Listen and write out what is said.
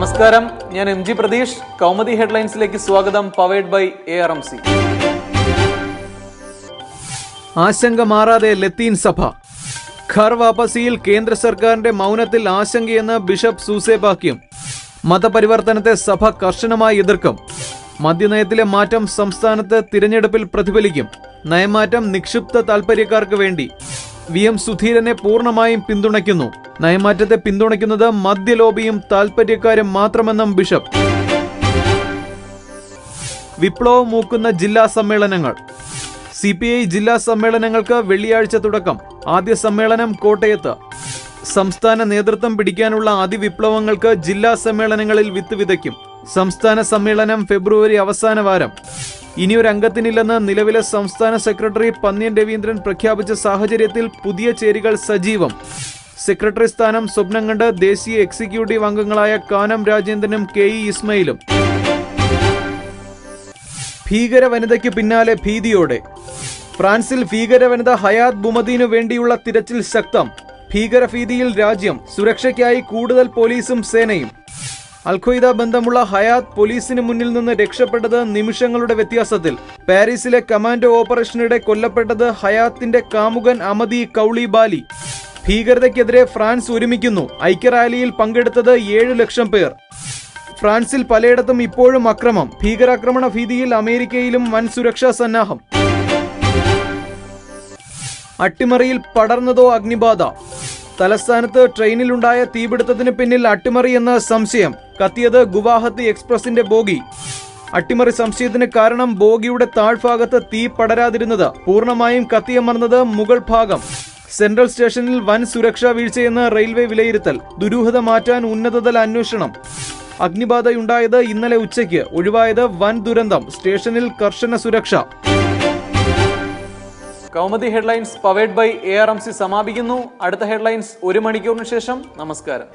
നമസ്കാരം. ഞാൻ M G Pratheesh. Kaumudi ഹെഡ്ലൈൻസിലേക്ക് സ്വാഗതം. Powered by A R M C. ആശങ്ക മാറാതെ ലത്തീൻ സഭ. ഖർ വാപസിയിൽ കേന്ദ്ര സർക്കാരിന്റെ മൗനത്തിൽ ആശങ്കയെന്ന് ബിഷപ്പ് സൂസേബാക്യം മതപരിവർത്തനത്തെ സഭ കർശനമായി എതിർക്കും. മദ്യനയത്തിലെ മാറ്റം സംസ്ഥാനത്ത് തിരഞ്ഞെടുപ്പിൽ പ്രതിഫലിക്കും. നയമാറ്റം നിക്ഷിപ്ത താൽപര്യക്കാർക്ക് വേണ്ടി. വി എം സുധീരനെ പൂർണമായും പിന്തുണയ്ക്കുന്നു. നയമാറ്റത്തെ പിന്തുണയ്ക്കുന്നത് മദ്യലോബിയും താൽപര്യക്കാരും മാത്രമെന്നും ബിഷപ്പ്. വിപ്ലവം മൂക്കുന്ന ജില്ലാ സമ്മേളനങ്ങൾ. സി പി ഐ ജില്ലാ സമ്മേളനങ്ങൾക്ക് വെള്ളിയാഴ്ച തുടക്കം. ആദ്യ സമ്മേളനം കോട്ടയത്ത്. സംസ്ഥാന നേതൃത്വം പിടിക്കാനുള്ള അതിവിപ്ലവങ്ങൾക്ക് ജില്ലാ സമ്മേളനങ്ങളിൽ വിത്ത് വിതയ്ക്കും. സംസ്ഥാന സമ്മേളനം ഫെബ്രുവരി അവസാന വാരം. ഇനിയൊരു അംഗത്തിനില്ലെന്ന് നിലവിലെ സംസ്ഥാന സെക്രട്ടറി പന്നിയൻ രവീന്ദ്രൻ പ്രഖ്യാപിച്ച സാഹചര്യത്തിൽ പുതിയ ചേരികൾ സജീവം. സെക്രട്ടറി സ്ഥാനം സ്വപ്നം കണ്ട് ദേശീയ എക്സിക്യൂട്ടീവ് അംഗങ്ങളായ കാനം രാജേന്ദ്രനും കെ ഇ ഇസ്മയിലും. ഭീകര വനിതയ്ക്ക് പിന്നാലെ ഭീതിയോടെ. ഫ്രാൻസിൽ ഭീകര വനിത ഹയാത് ബുമദീനു വേണ്ടിയുള്ള തിരച്ചിൽ ശക്തം. ഭീകരഭീതിയിൽ രാജ്യം സുരക്ഷയ്ക്കായി കൂടുതൽ പോലീസും സേനയും. അൽഖ്വയ്ദ ബന്ധമുള്ള ഹയാത്ത് പോലീസിന് മുന്നിൽ നിന്ന് രക്ഷപ്പെട്ടത് നിമിഷങ്ങളുടെ വ്യത്യാസത്തിൽ. പാരീസിലെ കമാൻഡോ ഓപ്പറേഷനിടെ കൊല്ലപ്പെട്ടത് ഹയാത്തിന്റെ കാമുകൻ അമദി കൗളി ബാലി. ഭീകരതയ്ക്കെതിരെ ഫ്രാൻസ് ഒരുമിക്കുന്നു. ഐക്യറാലിയിൽ പങ്കെടുത്തത് ഏഴു ലക്ഷം പേർ. ഫ്രാൻസിൽ പലയിടത്തും ഇപ്പോഴും അക്രമം. ഭീകരാക്രമണ ഭീതിയിൽ അമേരിക്കയിലും വൻ സുരക്ഷാ സന്നാഹം. അട്ടിമറിയിൽ പടർന്നതോ അഗ്നിബാധ. തലസ്ഥാനത്ത് ട്രെയിനിലുണ്ടായ തീപിടുത്തത്തിന് പിന്നിൽ അട്ടിമറി എന്ന സംശയം. കത്തിയത് ഗുവാഹത്തി എക്സ്പ്രസിന്റെ ബോഗി. അട്ടിമറി സംശയത്തിന് കാരണം ബോഗിയുടെ താഴ്ഭാഗത്ത് തീ പടരാതിരുന്നത്. പൂർണമായും കത്തിയമർന്നത് മുകൾ ഭാഗം. സെൻട്രൽ സ്റ്റേഷനിൽ വൻ സുരക്ഷാ വീഴ്ചയെന്ന് റെയിൽവേ വിലയിരുത്തൽ. ദുരൂഹത മാറ്റാൻ ഉന്നതതല അന്വേഷണം. അഗ്നിബാധയുണ്ടായത് ഇന്നലെ ഉച്ചയ്ക്ക്. ഒഴിവായത് വൻ ദുരന്തം. സ്റ്റേഷനിൽ കർശന സുരക്ഷ. Kaumudi headlines powered by A R M C സമാപിക്കുന്നു. അടുത്ത ഹെഡ്ലൈൻസ് ഒരു മണിക്കൂറിന് ശേഷം. നമസ്കാരം.